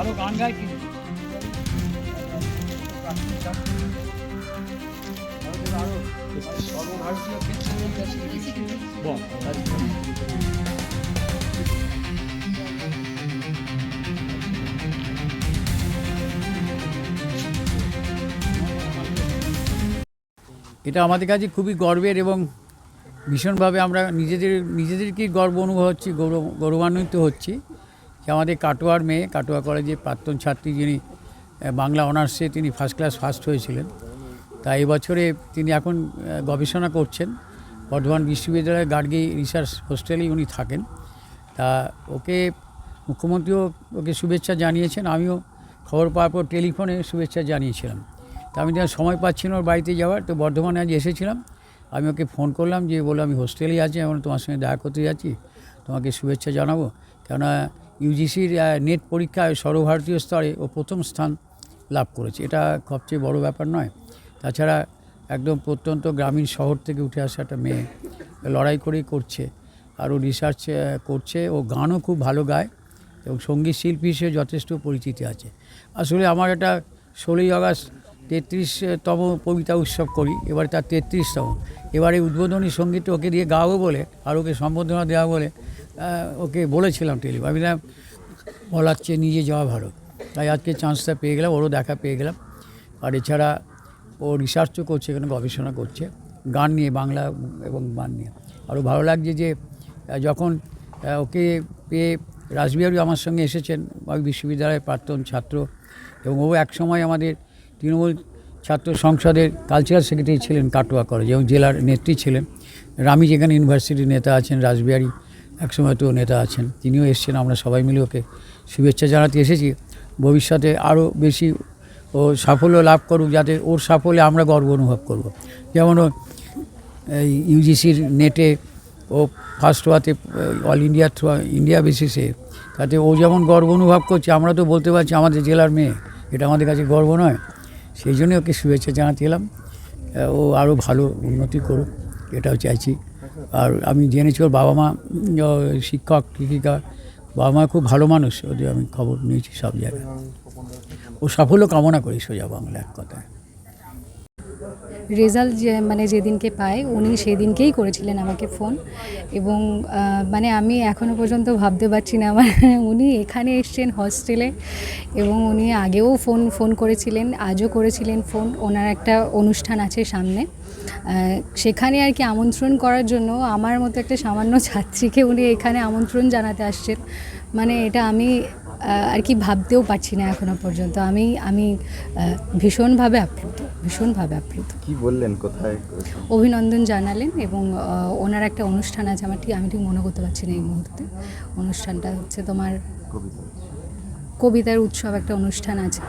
ভালো গান গায়। বল, এটা আমাদের কাছে খুবই গর্বের এবং ভীষণভাবে আমরা নিজেদের নিজেদেরকেই গর্ব অনুভব হচ্ছি গৌরব গৌরবান্বিত হচ্ছি যে আমাদের কাটোয়ার মেয়ে, কাটোয়া কলেজের প্রাক্তন ছাত্রী যিনি বাংলা অনার্সে তিনি ফার্স্ট ক্লাস ফার্স্ট হয়েছিলেন। তা এবছরে তিনি এখন গবেষণা করছেন। বর্ধমান বিশ্ববিদ্যালয়ের গার্গী রিসার্চ হোস্টেলেই উনি থাকেন। তা ওকে মুখ্যমন্ত্রীও ওকে শুভেচ্ছা জানিয়েছেন। আমিও খবর পাওয়ার পর টেলিফোনে শুভেচ্ছা জানিয়েছিলাম। তা আমি যখন সময় পাচ্ছি না ওর বাড়িতে যাওয়ার। তো বর্ধমানে আজ এসেছিলাম। আমি ওকে ফোন করলাম যে বলে আমি হোস্টেলেই আছি এখন তোমার সঙ্গে দেখা করতে যাচ্ছি। তোমাকে শুভেচ্ছা জানাব। কেননা ইউজিসির নেট পরীক্ষায় সর্বভারতীয় স্তরে ও প্রথম স্থান লাভ করেছে। এটা সবচেয়ে বড় ব্যাপার নয়। তাছাড়া একদম প্রত্যন্ত গ্রামীণ শহর থেকে উঠে আসা একটা মেয়ে লড়াই করেই করছে আর ও রিসার্চ করছে ও গানও খুব ভালো গায় এবং সংগীত শিল্পী হিসেবে যথেষ্ট পরিচিতি আছে। আসলে আমার একটা ষোলোই আগস্ট তেত্রিশতম কবিতা উৎসব করি, এবার তার তেত্রিশতম। এবারে উদ্বোধনী সংগীত ওকে দিয়ে গাওয়াবো বলে, আর ওকে সম্বোধনা দেওয়া বলে ওকে বলেছিলাম টেলিফোন। আমি বললাম, বলার চেয়ে নিজে যাওয়া ভালো। তাই আজকে চান্সটা পেয়ে গেলাম ওরও দেখা পেয়ে গেলাম। আর এছাড়া ও রিসার্চও করছে এখানে গবেষণা করছে গান নিয়ে বাংলা এবং গান নিয়ে। আরও ভালো লাগছে যে যখন ওকে পেয়ে রাসবিহারী আমার সঙ্গে এসেছেন আমি বিশ্ববিদ্যালয়ের প্রাক্তন ছাত্র এবং ও একসময় আমাদের তৃণমূল ছাত্র সংসদের কালচারাল সেক্রেটারি ছিলেন কাটোয়া কলেজ এবং জেলার নেত্রী ছিলেন। রামি যেখানে ইউনিভার্সিটির নেতা আছেন রাসবিহারী একসময় তো নেতা আছেন, তিনিও এসেছেন, আমরা সবাই মিলে ওকে শুভেচ্ছা জানাতে এসেছি। ভবিষ্যতে আরও বেশি ও সাফল্য লাভ করুক, যাতে ওর সাফল্যে আমরা গর্ব অনুভব করব। যেমন ও ইউজিসির নেটে ও ফার্স্ট হওয়াতে অল ইন্ডিয়া থ্রু, ইন্ডিয়া বেসিসে তাতে ও যেমন গর্ব অনুভব করছে, আমরা তো বলতে পারছি আমাদের জেলার মেয়ে, এটা আমাদের কাছে গর্ব নয়। সেই জন্যই ওকে শুভেচ্ছা জানাতে এলাম। ও আরও ভালো উন্নতি করুক। এটাও চাইছি। আর আমি জেনেছি ওর বাবা মা শিক্ষক, শিক্ষিকা। বাবা মা খুব ভালো মানুষ, ওদের আমি খবর নিয়েছি সব জায়গায়। ও সাফল্য কামনা করি সোজা বাংলা এক কথায়। রেজাল্ট যে মানে যেদিনকে পাই উনি সেদিনকেই করেছিলেন আমাকে ফোন। এবং মানে আমি এখনও পর্যন্ত ভাবতে পারছি না আমার, উনি এখানে এসছেন হস্টেলে এবং উনি আগেও ফোন ফোন করেছিলেন, আজও করেছিলেন ফোন। ওনার একটা অনুষ্ঠান আছে সামনে। সেখানে আর কি আমন্ত্রণ করার জন্য আমার মতো একটা সামান্য ছাত্রীকে উনি এখানে আমন্ত্রণ জানাতে আসছেন। মানে এটা আমি আর কি ভাবতেও পারছি না এখনও পর্যন্ত। আমি আমি ভীষণভাবে আপ্লুত ভীষণভাবে আপ্লুত। কি বললেন কোথায়? অভিনন্দন জানালেন এবং ওনার একটা অনুষ্ঠান আছে আমার ঠিক আমি ঠিক মনে করতে পারছি না এই মুহূর্তে। অনুষ্ঠানটা হচ্ছে তোমার কবিতার উৎসব। একটা অনুষ্ঠান আছে।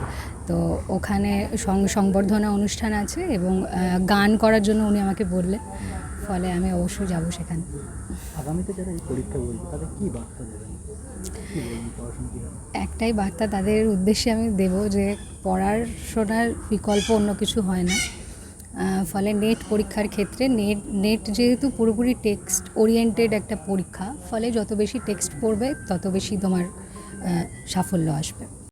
তো ওখানে সং- সংবর্ধনা অনুষ্ঠান আছে এবং গান করার জন্য উনি আমাকে বললেন। ফলে আমি অবশ্যই যাব সেখানে। আগামীতে যারা এই পরীক্ষা বলবে তাদের কী বার্তা দেবেন? একটাই বার্তা তাদের উদ্দেশ্যে আমি দেব যে পড়াশোনার বিকল্প অন্য কিছু হয় না। ফলে নেট পরীক্ষার ক্ষেত্রে নেট নেট যেহেতু পুরোপুরি টেক্সট ওরিয়েন্টেড একটা পরীক্ষা ফলে যত বেশি টেক্সট পড়বে তত বেশি তোমার সাফল্য আসবে।